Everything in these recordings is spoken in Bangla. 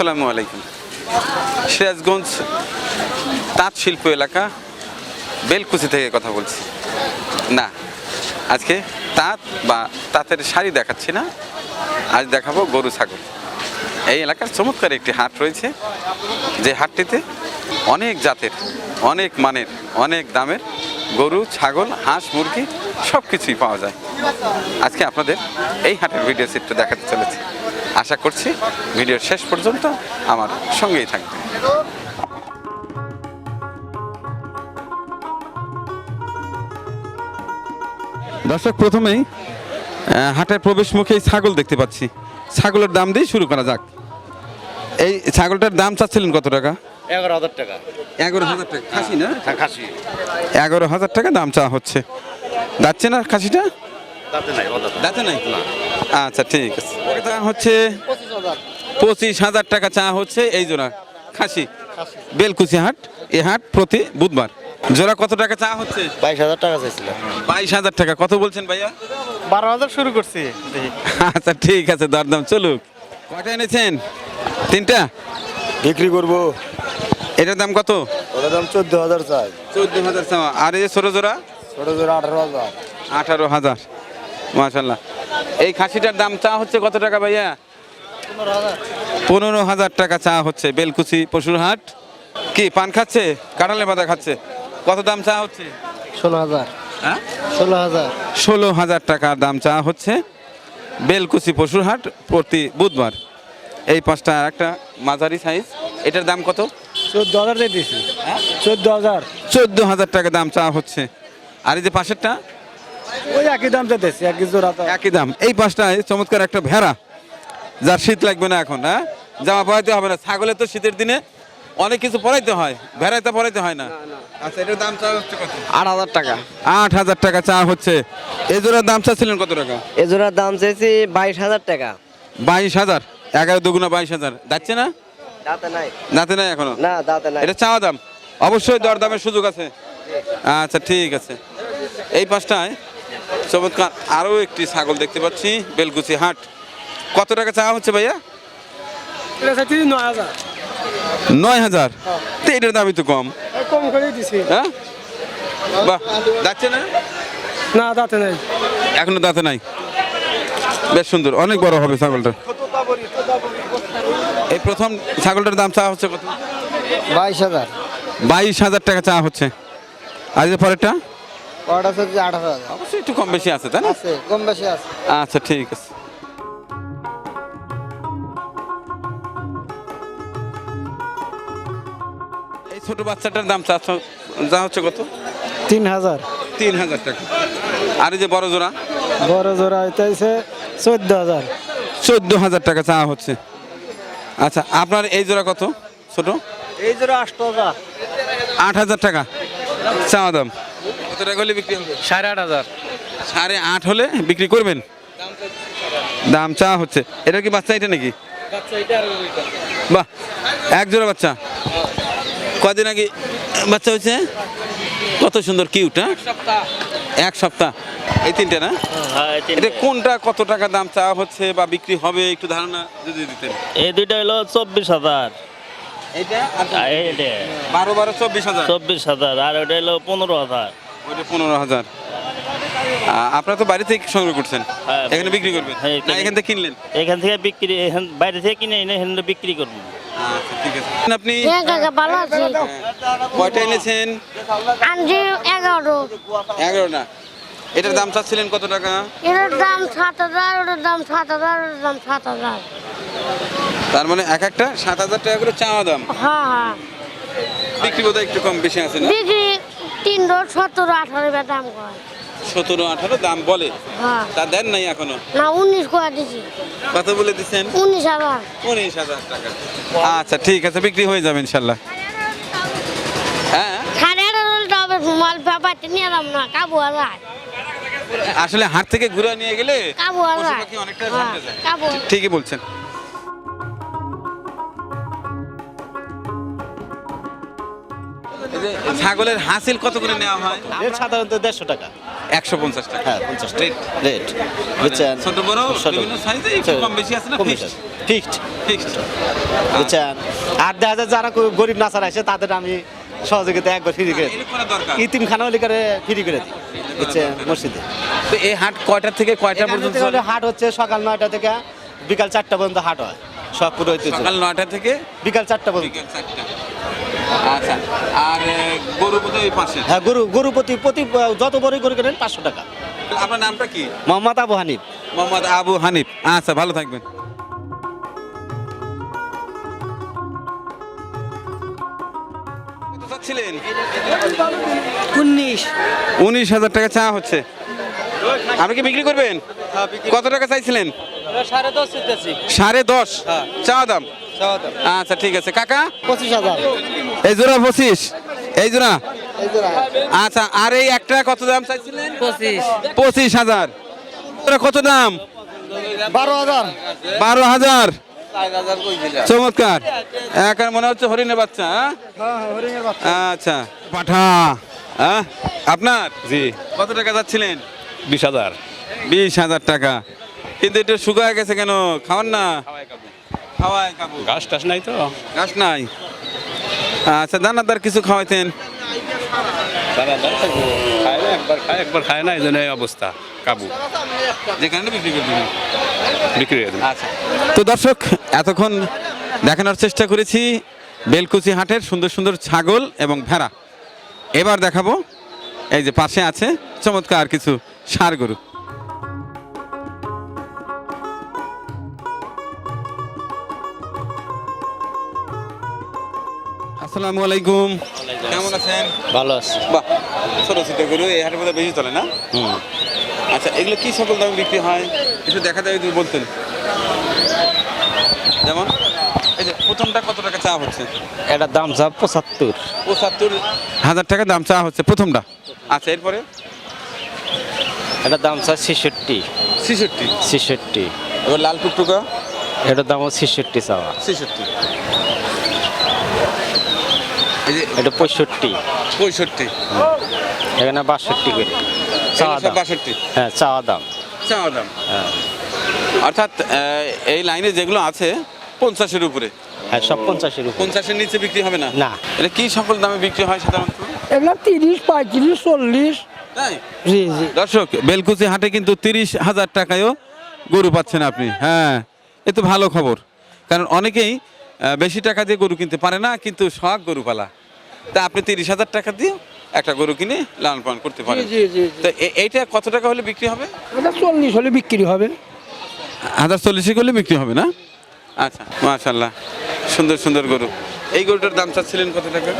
আসসালামু আলাইকুম। সিরাজগঞ্জ তাঁত শিল্প এলাকা, বেলকুচি থেকে কথা বলছি। না, আজকে তাঁত বা তাঁতের শাড়ি দেখাচ্ছি না, আজ দেখাবো গরু, ছাগল। এই এলাকার চমৎকার একটি হাট রয়েছে, যে হাটটিতে অনেক জাতের, অনেক মানের, অনেক দামের গরু, ছাগল, হাঁস, মুরগি সব কিছুই পাওয়া যায়। আজকে আপনাদের এই হাটের ভিডিও চিত্র দেখাতে চলেছে। আশা করছি ভিডিওর শেষ পর্যন্ত আমার সঙ্গেই থাকবে। দর্শক প্রথমেই হাটের প্রবেশ মুখে এই ছাগল দেখতে পাচ্ছি। ছাগলের দাম দিয়ে শুরু করা যাক। এই ছাগলটার দাম চাচ্ছিলেন কত টাকা? এগারো হাজার টাকা। এগারো হাজার টাকা। খাসি না? হ্যাঁ খাসি। এগারো হাজার টাকা দাম চাওয়া হচ্ছে। যাচ্ছে না খাসিটা? নাই দাঁতে নাই? আচ্ছা ঠিক আছে। ওকে দাম হচ্ছে পঁচিশ হাজার। টাকা চা হচ্ছে এই জোড়া। খাসি। বেলকুচি হাট এই হাট প্রতি বুধবার। জোড়া কত টাকা চা হচ্ছে? বাইশ হাজার টাকা চাইছিলাম। বাইশ হাজার টাকা। কত বলছেন ভাইয়া? বারো হাজার শুরু করছি। আচ্ছা ঠিক আছে দরদাম চলুক। কয়টা এনেছেন? তিনটা? বিক্রি করব। এটার দাম কত? ওটার দাম চোদ্দ হাজার চাই। চোদ্দ হাজার আর এই ছোটো জোড়া? ছোট জোর আঠারো হাজার। আঠারো হাজার। মাশাল্লাহ এই খাসিটার দাম চা হচ্ছে কত টাকা ভাইয়া? পনেরো হাজার টাকা চা হচ্ছে বেলকুচি পশুর হাট। কি পান খাচ্ছে? কাঁঠালে পাতা খাচ্ছে। কত দাম চা হচ্ছে? ষোলো হাজার। হ্যাঁ? ষোলো হাজার। ষোলো হাজার টাকার দাম চা হচ্ছে বেলকুচি পশুর হাট প্রতি বুধবার। এই পাঁচটা একটা মাঝারি সাইজ এটার দাম কত? চোদ্দ হাজার দিয়েছি। হ্যাঁ? চোদ্দ হাজার। চোদ্দ হাজার টাকা দাম চা হচ্ছে। আর এই যে পাশেরটা? ওই একই দাম দিয়েছি একই জোড়া তো। একই দাম। এই পাঁচটায় চমৎকার একটা ভেড়া যার শীত লাগবে না এখন হ্যাঁ? জামা পরাইতে হবে না ছাগলে তো শীতের দিনে অনেক কিছু পরাইতে হয় ভেড়ায় তো পরাইতে হয় না। আচ্ছা এটার দাম চা হচ্ছে কত? আট হাজার টাকা। আট হাজার টাকা চা হচ্ছে। জোড়ার দাম চাচ্ছিলেন কত টাকা? এ জোড়ার দাম চাইছি বাইশ হাজার টাকা। বাইশ হাজার? এগারো দুগুণা বাইশ হাজার। যাচ্ছে না? দাঁতে নাই। যাতে নাই এখনও? না দাঁতে নাই। এটা চাওয়া দাম। অবশ্যই দরদামের সুযোগ আছে। আচ্ছা ঠিক আছে। এই পাঁচটায় চমৎকার। আরও একটি ছাগল দেখতে পাচ্ছি বেলকুচি হাট। কত টাকা চাওয়া হচ্ছে ভাইয়া? নয় হাজার। নয় তো এটার দামই তো কম। কম করে দিছি। হ্যাঁ? বাহ যাচ্ছে না? না দাঁতে নাই। এখনও দাঁতে নাই? বেশ সুন্দর অনেক বড় হবে ছাগলটা। এই প্রথম ছাগলটার দাম চাওয়া হচ্ছে কত? বাইশ হাজার। বাইশ হাজার টাকা চাওয়া হচ্ছে। আর যে পরেরটা? ওটা চাইছি আঠারো হাজার। অবশ্যই একটু কম বেশি আছে তাই না? আছে কম বেশি আছে। আচ্ছা ঠিক আছে। এই ছোট বাচ্চাটার দাম চাচ্ছ যা হচ্ছে কত? তিন হাজার। তিন হাজার টাকা। আর এই যে বড় জোড়া? বড় জোড়া হইতেছে চোদ্দ হাজার। চোদ্দ হাজার টাকা চাওয়া হচ্ছে। আচ্ছা আপনার এই জোড়া কত? ছোট? এই জোড়া হাজার। আট হাজার টাকা। চাওয়া দাম? কত টাকা হলে বিক্রি হবে? সাড়ে আট হাজার। সাড়ে আট হলে বিক্রি করবেন? দাম চাওয়া হচ্ছে। এটা কি বাচ্চা এটা নাকি? বাহ এক জোড়া বাচ্চা। কদিন আগে বাচ্চা হয়েছে? কত সুন্দর কিউট হ্যাঁ? এক সপ্তাহ। এই তিনটে না? এটা কোনটা কত টাকা দাম চাওয়া হচ্ছে বা বিক্রি হবে একটু ধারণা যদি দিতেন। এই দুইটা হলো চব্বিশ হাজার। এটা এইটা। বারো বারো চব্বিশ হাজার। চব্বিশ হাজার আর ওইটা হলো পনেরো হাজার। ওইটা পনেরো হাজার। আপনারা তো বাড়ি থেকে সংগ্রহ করছেন? হ্যাঁ, এখানে বিক্রি করবেন? হ্যাঁ, না এখান থেকে কিনলেন? এখান থেকে বিক্রি এখান বাইরে থেকে কিনে এনে এখানে বিক্রি করব। আচ্ছা ঠিক আছে। আপনি হ্যাঁ ভালো আছি। কয়টা এনেছেন? এগারো। এগারোটা এটার দাম চাচ্ছিলেন কত টাকা? এটার দাম সাত হাজার ওটার দাম সাত হাজার ওটার দাম সাত হাজার। তার মানে এক একটা সাত হাজার টাকা করে চাওয়া দাম? হ্যাঁ হ্যাঁ। বিক্রি বোধহয় একটু কম বেশি আছে না? বিক্রি তিনশো সতেরো আঠারো দাম কয়। সতেরো আঠারো দাম বলে? হ্যাঁ। তা দেন নাই এখনও? না উনিশ করে দিছি। কত বলে দিচ্ছেন উনিশ হাজার। উনিশ হাজার টাকা। আচ্ছা ঠিক আছে বিক্রি হয়ে যাবে ইনশাল্লাহ। হ্যাঁ? সাড়ে আঠারো হলে তবে মাল ব্যাপারটা নিয়ে এলাম না কাবু হাজার। আসলে হাট থেকে ঘুরে নিয়ে গেলে কাবু পশু হাজার অনেকটা হ্যাঁ, ঠিকই বলছেন। ছাগলের হাসিল কত করে নেওয়া হয়? সাধারণত দেড়শো টাকা। একশো পঞ্চাশ টাকা। হ্যাঁ পঞ্চাশ রেট? রেট। বুঝছেন? ছোট বড় বিভিন্ন সাইজে একটু কম বেশি আছে না? ফিক্সড ফিক্সড ফিক্সড বুঝছেন? আর দেখা যায় যারা গরিব নাচার আছে তাদের আমি সহযোগিতা একবার ফ্রি করে ইতিম খানা হলে করে ফ্রি করে দিই বুঝছেন? মসজিদে। তো এই হাট কয়টা থেকে কয়টা পর্যন্ত হাট হচ্ছে সকাল নয়টা থেকে বিকাল চারটা পর্যন্ত হাট হয়। সব পুরো সকাল নয়টা থেকে বিকাল চারটা পর্যন্ত। বিকেল চারটা। আচ্ছা আর গরু ওই পাশে? হ্যাঁ গরু গরু প্রতি প্রতি যত বড়ই গরু কেনেন পাঁচশো টাকা। আপনার নামটা কি? মোহাম্মদ আবু হানিফ। মোহাম্মদ আবু হানিফ। আচ্ছা ভালো থাকবেন। চাচ্ছিলেন? উনিশ। উনিশ হাজার টাকা চা হচ্ছে। আপনি কি বিক্রি করবেন? কত টাকা চাইছিলেন? সাড়ে দশ সাড়ে দশ? চা দাম? আচ্ছা ঠিক আছে। কাকা? পঁচিশ হাজার। এই জোড়া পঁচিশ? এই জোড়া? আচ্ছা আর এই একটা কত দাম চাইছিলেন? পঁচিশ। পঁচিশ হাজার। কত দাম? বারো হাজার। বারো হাজার। চমৎকার। এখন মনে হচ্ছে হরিণের বাচ্চা হ্যাঁ? আচ্ছা। পাঠা। হ্যাঁ আপনার? জি। কত টাকা যাচ্ছিলেন বিশ হাজার। বিশ হাজার টাকা। কিন্তু এটা শুকায় গেছে কেন? খাওয়ান না। খাওয়ায় গাছ টাছ নাই তো? ঘাস নাই? আচ্ছা দানাদার কিছু খাওয়াইতেন? খায় না একবার খায় একবার খায় না এই জন্য এই অবস্থা কাবু যেখানে বিক্রি করে দিবেন। বিক্রি গেল। আচ্ছা। তো দর্শক এতক্ষণ দেখানোর চেষ্টা করেছি বেলকুচি হাটের সুন্দর সুন্দর ছাগল এবং ভেড়া। এবার দেখাবো এই যে পাশে আছে চমৎকার কিছু ষাড় গরু। আসসালামু আলাইকুম। কেমন আছেন? ভালো আছে। বাহ ছোট ছোট গরু এই হাটের মধ্যে বেশি চলে না? হুম। আচ্ছা এগুলো কি সকল দামে বিক্রি হয়? একটু দেখা যায় যদি বলতেন। যেমন এই যে প্রথমটা কত টাকা চা হচ্ছে? এটার দাম যা পঁচাত্তর। পঁচাত্তর হাজার টাকা দাম চা হচ্ছে প্রথমটা। আচ্ছা এরপরে? এটার দাম চা ছেষট্টি। ছেষট্টি? ছেষট্টি। এবার লাল টুকটুকা? এটার দাম ছেষট্টি চাওয়া ছেষট্টি। এটা পঁয়ষট্টি। পঁয়ষট্টি। এখানে বাষট্টি করে। চাওয়া দাম। বাষট্টি? হ্যাঁ চাওয়া দাম। চাওয়া দাম। হ্যাঁ। অর্থাৎ এই লাইনে যেগুলো আছে পঞ্চাশের উপরে। হ্যাঁ সব পঞ্চাশের উপর। পঞ্চাশের নিচে বিক্রি হবে না? না। এটা কি সকল দামে বিক্রি হয় সাধারণত? এগুলো তিরিশ পঁয়ত্রিশ চল্লিশ। তাই? জি জি। দর্শক বেলকুচি হাটে কিন্তু তিরিশ হাজার টাকায়ও গরু পাচ্ছেন আপনি। হ্যাঁ এ তো ভালো খবর। কারণ অনেকেই বেশি টাকা দিয়ে গরু কিনতে পারে না কিন্তু শখ গরু পালা তা আপনি তিরিশ হাজার টাকা দিয়ে একটা গরু কিনে লালন পালন করতে পারেন। জি জি তো এইটা কত টাকা হলে বিক্রি হবে? এটা চল্লিশ হলে বিক্রি হবে। হাজার চল্লিশে করলে বিক্রি হবে না? আচ্ছা মাশাল্লাহ সুন্দর সুন্দর গরু। এই গরুটার দাম চাচ্ছিলেন কত টাকা?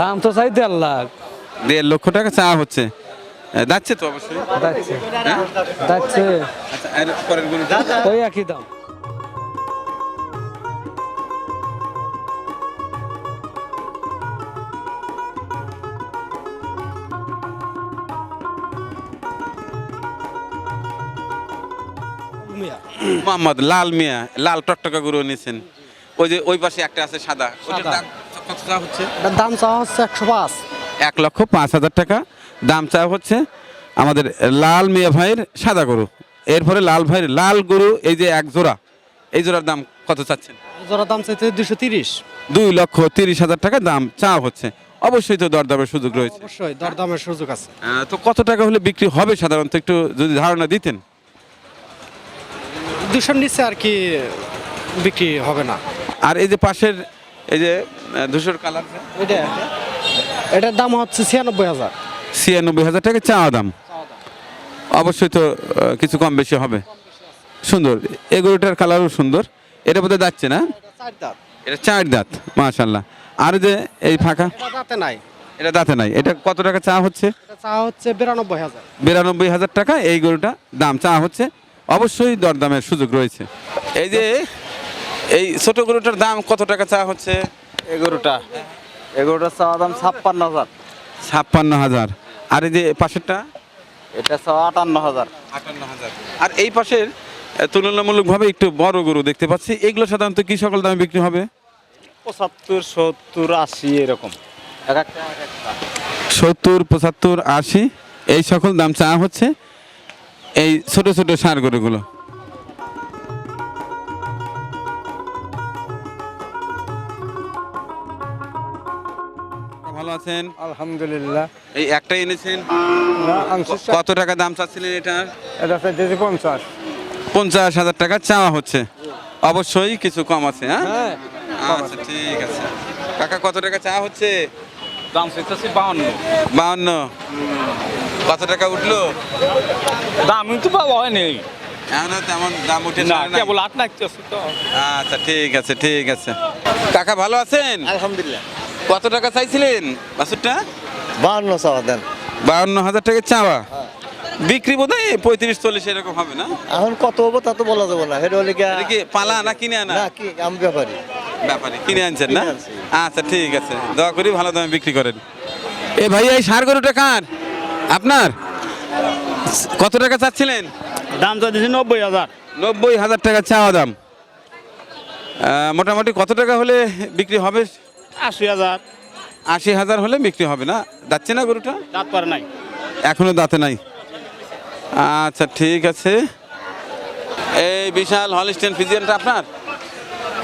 দাম তো চাই দেড় লাখ। দেড় লক্ষ টাকা চা হচ্ছে। যাচ্ছে তো অবশ্যই। যাচ্ছে হ্যাঁ? যাচ্ছে আচ্ছা ওই একই দাম। মোহাম্মদ লাল মিয়া লাল টকটকা গরু নিয়েছেন ওই যে ওই পাশে একটা আছে সাদা। ওইটার দাম কত হচ্ছে? এটার দাম চাওয়া হচ্ছে একশো পাঁচ। এক লক্ষ পাঁচ হাজার টাকা। দাম চা হচ্ছে আমাদের লাল মিয়া ভাইয়ের সাদা গরু। এরপরে লাল ভাইয়ের লাল গরু এই যে এক জোড়া। এই জোড়ার দাম কত চাচ্ছেন? জোড়া দাম চাইতে দুশো তিরিশ। দুই লক্ষ তিরিশ হাজার টাকা দাম চা হচ্ছে। অবশ্যই তো দরদামের সুযোগ রয়েছে। অবশ্যই দরদামের সুযোগ আছে। তো কত টাকা হলে বিক্রি হবে সাধারণত একটু যদি ধারণা দিতেন? দুশোর নিচে আর কি বিক্রি হবে না। আর এই যে পাশের এই যে ধূসর কালার এটা এটার দাম হচ্ছে ছিয়ানব্বই হাজার। ছিয়ানব্বই হাজার টাকা চাওয়া দাম। অবশ্যই তো কিছু কম বেশি হবে। সুন্দর এই গরুটার কালারও সুন্দর। এটা বোধহয় যাচ্ছে না? এটা চার দাঁত। মাশাল্লাহ আর যে এই ফাঁকা? দাঁতে নাই। এটা দাঁতে নাই। এটা কত টাকা চা হচ্ছে? চা হচ্ছে বিরানব্বই হাজার। বিরানব্বই হাজার টাকা এই গরুটা দাম চা হচ্ছে অবশ্যই দরদামের সুযোগ রয়েছে। এই যে এই ছোট গরুটার দাম কত টাকা চা হচ্ছে? এগারোটা এগারোটা চাওয়া দাম ছাপ্পান্ন হাজার। ছাপ্পান্ন হাজার। আর এই যে পাশেরটা? এটা চাওয়া আটান্ন হাজার। আটান্ন হাজার। আর এই পাশের তুলনামূলকভাবে একটু বড় গরু দেখতে পাচ্ছি। এগুলো সাধারণত কি সকল দামে বিক্রি হবে? পঁচাত্তর সত্তর আশি এরকম। এক একটা। সত্তর পঁচাত্তর আশি এই সকল দাম চা হচ্ছে। এই ছোট ছোট সার গরুগুলো। ভালো আছেন? আলহামদুলিল্লাহ। এই একটাই এনেছেন? কত টাকা দাম চাচ্ছিলেন এটা এটা চাইতেছি পঞ্চাশ। পঞ্চাশ হাজার টাকা চাওয়া হচ্ছে। অবশ্যই কিছু কম আছে হ্যাঁ? হ্যাঁ আচ্ছা ঠিক আছে। কাকা কত টাকা চাওয়া হচ্ছে? দাম চাইতেছি বাউন্ন। বাউন্ন। কত টাকা উঠল? দাম কিন্তু পাওয়া হয়নি। এখনও তেমন দাম উঠে না কেবল আট তো। আচ্ছা ঠিক আছে ঠিক আছে। কাকা ভালো আছেন? আলহামদুলিল্লাহ। কত টাকা চাইছিলেন বাসুরটা? বাহান্ন চাওয়া দেন। বাউন্ন হাজার টাকা চাওয়া। বিক্রি বোধ হয় পঁয়ত্রিশ চল্লিশ এরকম হবে না? এখন কত হব তা তো বলা যাবে না। হলে কি পালা না কিনে আনা? না কি আমি ব্যাপারী। ব্যাপারে কিনে আনছেন না? আচ্ছা ঠিক আছে। দোয়া করি ভালো দামে বিক্রি করেন। এ ভাই এই সার গরুটা কার? আপনার? কত টাকা চাচ্ছিলেন? দাম চাইতেছি নব্বই হাজার। নব্বই হাজার টাকা চাওয়া দাম। মোটামুটি কত টাকা হলে বিক্রি হবে? আশি হাজার। আশি হাজার হলে বিক্রি হবে না? যাচ্ছে না গরুটা? দাঁত পারে নাই। এখনও দাঁতে নাই। আচ্ছা ঠিক আছে। এই বিশাল হলিস্টেন ফিজিয়ানটা আপনার?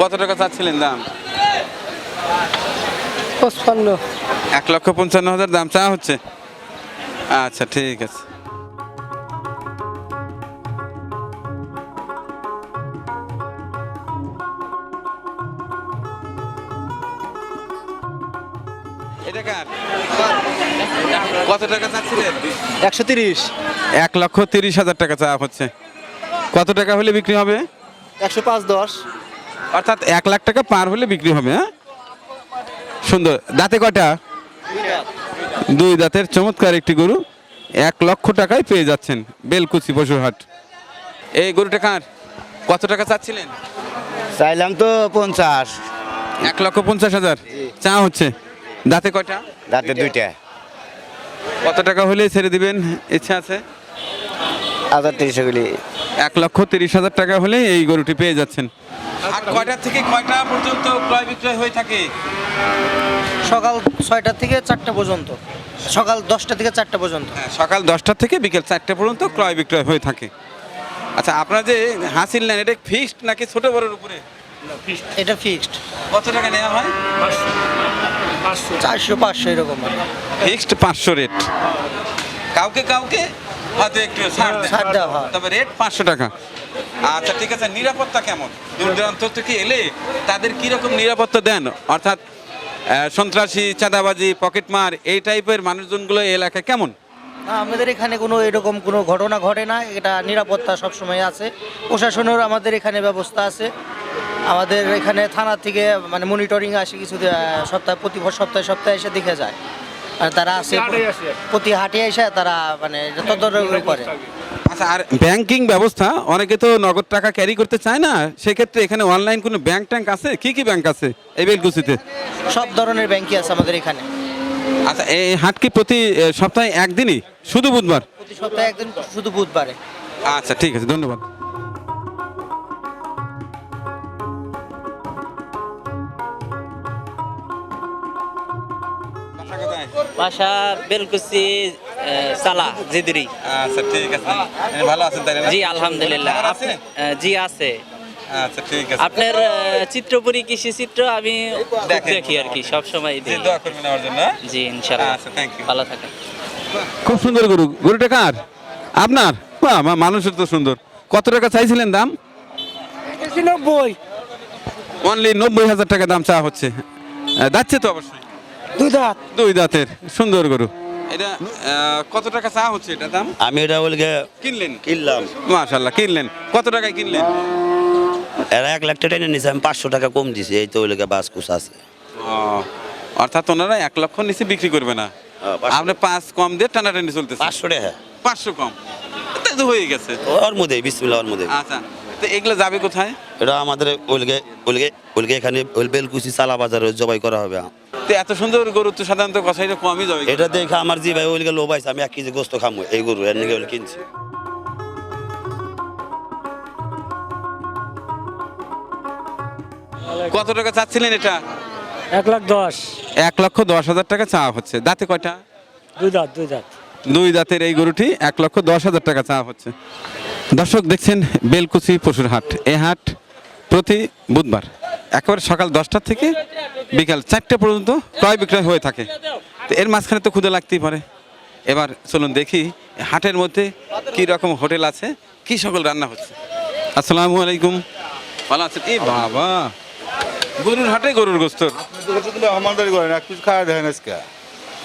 কত টাকা চাচ্ছিলেন দাম? পঁচপান্ন। এক লক্ষ পঞ্চান্ন হাজার দাম চা হচ্ছে। আচ্ছা ঠিক আছে। এটা কার? কত টাকা চাচ্ছিলেন? একশো তিরিশ। এক লক্ষ তিরিশ হাজার টাকা হচ্ছে। কত টাকা হলে বিক্রি হবে? একশো পাঁচ দশ। অর্থাৎ এক লাখ টাকা পার হলে বিক্রি হবে হ্যাঁ? সুন্দর। দাঁতে কটা দুই দাঁতের চমৎকার একটি গরু। এক লক্ষ টাকায় পেয়ে যাচ্ছেন বেলকুচি পশুরহাট। এই গরুটা কার? কত টাকা চাচ্ছিলেন? চাইলাম তো পঞ্চাশ। এক লক্ষ পঞ্চাশ হাজার। চা হচ্ছে। দাঁতে কয়টা? দাঁতে দুইটা। কত টাকা হলে ছেড়ে দিবেন? ইচ্ছা আছে? হাজার তিরিশে গুলি এক লক্ষ তিরিশ হাজার টাকা হলে এই গরুটি পেয়ে যাচ্ছেন। আর কয়টা থেকে কয়টা পর্যন্ত ক্রয় বিক্রয় হয়ে থাকে? সকাল ছয়টা থেকে চারটা পর্যন্ত। সকাল দশটা থেকে চারটা পর্যন্ত। হ্যাঁ, সকাল দশটা থেকে বিকেল চারটে পর্যন্ত ক্রয় বিক্রয় হয়ে থাকে। আচ্ছা আপনার যে হাসিল নেন এটা ফিক্সড নাকি ছোট বড়ের উপরে? এটা ফিক্সড কত টাকা নেওয়া হয়? চারশো পাঁচশো এরকম। ফিক্সড পাঁচশো রেট কাউকে কাউকে? হয়তো একটু ছাড় দেন। ছাড় দেওয়া হয়। তবে রেট পাঁচশো টাকা। আচ্ছা ঠিক আছে নিরাপত্তা কেমন? দূর দূরান্ত থেকে এলে তাদের কীরকম নিরাপত্তা দেন? অর্থাৎ আহ, সন্ত্রাসী চাঁদাবাজি পকেটমার এই টাইপের মানুষজনগুলো এই এলাকায় কেমন? না, আমাদের এখানে কোনো এরকম কোনো ঘটনা ঘটে না। এটা নিরাপত্তা সবসময় আছে। প্রশাসনের আমাদের এখানে ব্যবস্থা আছে। আমাদের এখানে থানা থেকে মানে মনিটরিং আসে কিছু আহ, সপ্তাহে প্রতি সপ্তাহে সপ্তাহে এসে দেখে যায়। আর তারা আসে প্রতি হাটে এসে তারা মানে তদারকি করে আচ্ছা আর ব্যাংকিং ব্যবস্থা অনেকে তো নগদ টাকা ক্যারি করতে চায় না সেক্ষেত্রে এখানে অনলাইন কোনো ব্যাংক ট্যাঙ্ক আছে? কি কি ব্যাংক আছে এই বেলকুচিতে? সব ধরনের ব্যাংকই আছে আমাদের এখানে। আচ্ছা এই হাট কি প্রতি সপ্তাহে একদিনই? শুধু বুধবার? প্রতি সপ্তাহে একদিন শুধু বুধবারে। আচ্ছা ঠিক আছে ধন্যবাদ। বাসা বেলকুচি সালা জিদুরি। আচ্ছা ঠিক আছে। ভালো আছেন তাই জি আলহামদুলিল্লাহ। আপনি- জি আছে। আচ্ছা ঠিক আছে। আপনার চিত্রপুরী কৃষি চিত্র আমি দেখি আর কি সব সময় জি, দোয়া করবেন আমার জন্য হ্যাঁ? জি ইনশাল্লাহ আচ্ছা, thank you. ভালো থাকেন। খুব সুন্দর গরু। গরুটা কার? আপনার? বাহ মানুষের তো সুন্দর। কত টাকা চাইছিলেন দাম? নব্বই। অনলি নব্বই হাজার টাকা দাম চা হচ্ছে। যাচ্ছে তো অবশ্যই। দুই দাঁত। দুই দাঁতের সুন্দর গরু। এটা কত টাকা চাওয়া হচ্ছে এটা দাম? আমি এটা বলকে কিনলেন? কিনলাম। মাশাল্লাহ কিনলেন। কত টাকায় কিনলেন? এরা এক লাখ টাকা টেনে নিছে আমি পাঁচশো টাকা কম দিছি এই তো ওইলেকে বাস কুস আছে। ও, অর্থাৎ ওনারা এক লক্ষ নিচে বিক্রি করবে না। হ্যাঁ, আপনি পাঁচ কম দিয়ে টানাটানি চলতেছে। পাঁচশো টাকা। পাঁচশো কম। হয়ে গেছে। ওর মধ্যে বিসমিল্লা ওর মধ্যে আচ্ছা। তো এগুলো যাবে কোথায়? এটা আমাদের ওইলকে ওইলকে ওইলকে এখানে বেলকুচি চালা বাজারে জবাই করা হবে। তো এত সুন্দর গরু তো সাধারণত কষাইটা কমই যাবে এটা দেখে আমার জি ভাই ওইলকে লোভ আছে আমি এক কেজি গোস্ত খামো এই গরু এর নিকে কিনছি। কত টাকা চাচ্ছিলেন এটা? এক লাখ দশ। এক লক্ষ দশ হাজার টাকা চাওয়া হচ্ছে। দাঁতে কয়টা? দুই দাঁত দুই দাঁত। দুই দাঁতের এই গরুটি এক লক্ষ দশ হাজার টাকা চাওয়া হচ্ছে। দর্শক দেখছেন বেলকুচি পশুর হাট। এ হাট প্রতি বুধবার, একেবারে সকাল দশটা থেকে বিকাল চারটে পর্যন্ত ক্রয় বিক্রয় হয়ে থাকে। তো এর মাঝখানে তো ক্ষুদে লাগতেই পারে। এবার চলুন দেখি হাটের মধ্যে কি রকম হোটেল আছে, কি সকল রান্না হচ্ছে। আসসালামু আলাইকুম। ভালো আছেন? এই বাবা, গরুর হাটে গরুর গোস্তর আমাদের খাওয়া দেখেন আজকে।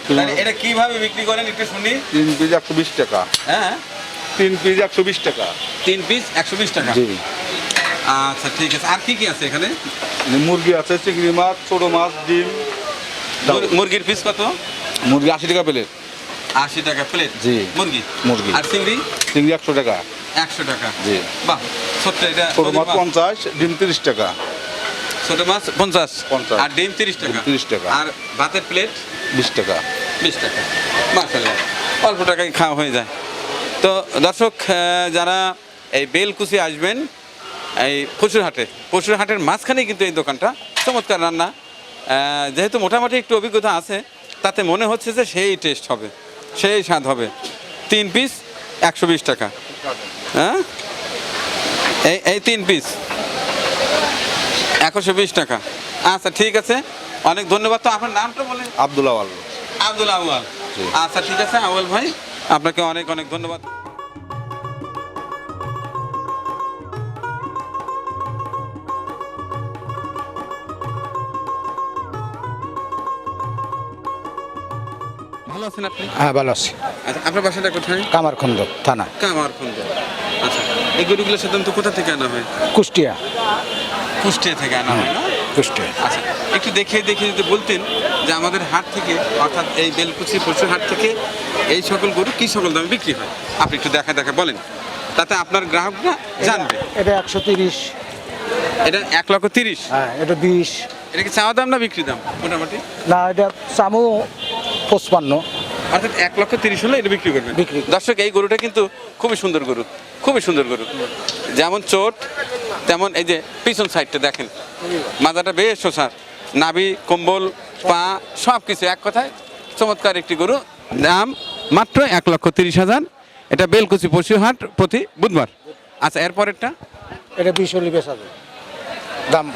এটা কীভাবে বিক্রি করেন একটু শুনি। তিন পিস একশো বিশ টাকা। হ্যাঁ? তিন পিস একশো বিশ টাকা। তিন পিস একশো বিশ টাকা? জি। আচ্ছা ঠিক আছে। আর কি কি আছে এখানে? মুরগি আছে চিংড়ি মাছ ছোট মাছ ডিম। মুর- মুরগির পিস কত? মুরগি আশি টাকা প্লেট। আশি টাকা প্লেট? জি। মুরগি? মুরগি। আর চিংড়ি? চিংড়ি একশো টাকা। একশো টাকা। জি। বাহ ছোট্ট এটা ছোট মাছ। পঞ্চাশ ডিম তিরিশ টাকা। ছোট মাছ পঞ্চাশ। পঞ্চাশ। আর ডিম তিরিশ টাকা। 30 টাকা। আর ভাতের প্লেট বিশ টাকা। বিশ টাকা। মাসাল্লাহ অল্প টাকায় খাওয়া হয়ে যায়। তো দর্শক যারা এই বেলকুচি আসবেন এই পশুর হাটে পশুর হাটের মাঝখানেই কিন্তু এই দোকানটা চমৎকার রান্না। যেহেতু মোটামুটি একটু অভিজ্ঞতা আছে তাতে মনে হচ্ছে যে সেই টেস্ট হবে সেই স্বাদ হবে। তিন পিস একশো বিশ টাকা। হ্যাঁ? এই এই তিন পিস একশো বিশ টাকা। আচ্ছা ঠিক আছে। অনেক ধন্যবাদ। তো আপনার নামটা বলেন। আবদুল্লাহ আল আব্দুল আউয়াল আচ্ছা ঠিক আছে আউয়াল ভাই। আপনাকে অনেক অনেক ধন্যবাদ। ভালো আছেন আপনি? হ্যাঁ ভালো আছি। আচ্ছা আপনার বাসাটা কোথায়? কামারখন্দ থানা। কামারখন্দ। আচ্ছা এই গরুগুলো সাধারণত কোথা থেকে আনা হয়? কুষ্টিয়া। কুষ্টিয়া থেকে আনা হয় না? কুষ্টিয়া। আচ্ছা একটু দেখে দেখে যদি বলতেন যে আমাদের হাট থেকে অর্থাৎ এই বেলকুচি পশুর হাট থেকে এই সকল গরু কি সকল দামে বিক্রি হয়? আপনি একটু দেখা দেখা বলেন। তাতে আপনার গ্রাহকরা জানবে। এটা একশো তিরিশ। এটা এক লক্ষ তিরিশ? হ্যাঁ এটা বিশ। এটা কি চাওয়া দাম না বিক্রি দাম মোটামুটি? না এটা চামু পঁচপান্ন। অর্থাৎ এক লক্ষ তিরিশ হলে এটা বিক্রি করবেন। বিক্রি। দর্শক এই গরুটা কিন্তু খুবই সুন্দর গরু খুবই সুন্দর গরু। যেমন চোট তেমন এই যে পিছন সাইডটা দেখেন। মাথাটা বেশ সোসার। নাভি কম্বল পা সব কিছু এক কথায়। চমৎকার একটি গরু। দাম মাত্র এক লক্ষ তিরিশ হাজার। এটা বেলকুচি পশু হাট প্রতি বুধবার। আচ্ছা এরপরেরটা? এটা বিশ হলে দাম।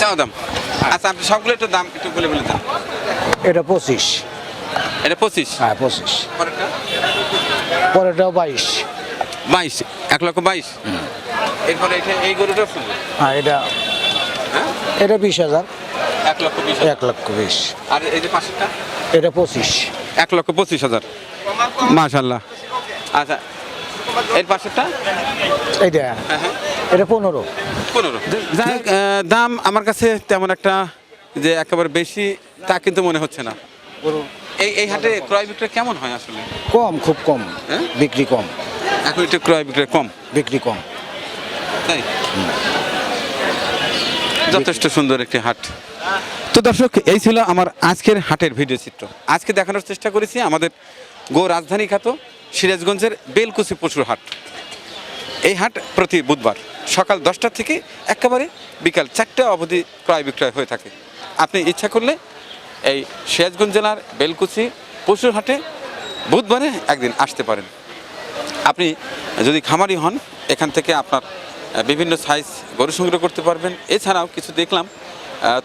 চাও দাম? আচ্ছা আপনি সবগুলো একটু দাম একটু বলে বলে দেন। এটা পঁচিশ। এটা পঁচিশ? হ্যাঁ পঁচিশ। পরেরটা? পরেরটাও বাইশ। বাইশ এক লক্ষ বাইশ। এরপরে এটা এই গরুটা হ্যাঁ এটা হ্যাঁ? এটা বিশ হাজার। এক লক্ষ বিশ এক লক্ষ বিশ। আর এই যে পাশেরটা? এটা পঁচিশ। এক লক্ষ পঁচিশ হাজার। মাশাল্লাহ আচ্ছা এর পাশেরটা? এইটা। হ্যাঁ হ্যাঁ। এটা পনেরো। পনেরো। যাই দাম আমার কাছে তেমন একটা যে একেবারে বেশি তা কিন্তু মনে হচ্ছে না। এই এই হাটে ক্রয় বিক্রয় কেমন হয় আসলে? কম খুব কম। হ্যাঁ? বিক্রি কম। এখন একটু ক্রয় বিক্রয় কম। বিক্রি কম। তাই? যথেষ্ট সুন্দর একটি হাট। তো দর্শক, এই ছিল আমার আজকের হাটের ভিডিও চিত্র। আজকে দেখানোর চেষ্টা করেছি আমাদের গো রাজধানী খ্যাত সিরাজগঞ্জের বেলকুচি পশুর হাট। এই হাট প্রতি বুধবার সকাল দশটা থেকে একেবারে বিকাল চারটা অবধি ক্রয় বিক্রয় হয়ে থাকে। আপনি ইচ্ছা করলে এই সিরাজগঞ্জ জেলার বেলকুচি পশুর হাটে বুধবারে একদিন আসতে পারেন। আপনি যদি খামারি হন, এখান থেকে আপনার বিভিন্ন সাইজ গরু সংগ্রহ করতে পারবেন। এছাড়াও কিছু দেখলাম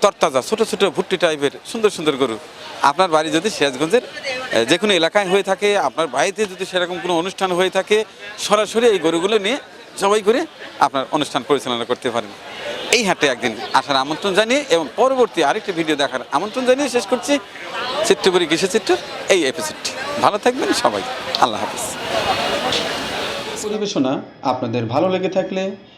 তরতাজা, ছোট ছোট ভুট্টি টাইপের সুন্দর সুন্দর গরু। আপনার বাড়ি যদি সিরাজগঞ্জের যে কোনো এলাকায় হয়ে থাকে, আপনার বাড়িতে যদি সেরকম কোনো অনুষ্ঠান হয়ে থাকে, সরাসরি এই গরুগুলো নিয়ে সবাই করে আপনার অনুষ্ঠান পরিচালনা করতে পারেন। এই হাটে একদিন আসার আমন্ত্রণ জানিয়ে এবং পরবর্তী আরেকটি ভিডিও দেখার আমন্ত্রণ জানিয়ে শেষ করছি। চিত্রপুরী কৃষি চিত্র এই এপিসোডটি ভালো থাকবেন সবাই। আল্লাহ হাফিজ। পরিবেশনা আপনাদের ভালো লেগে থাকলে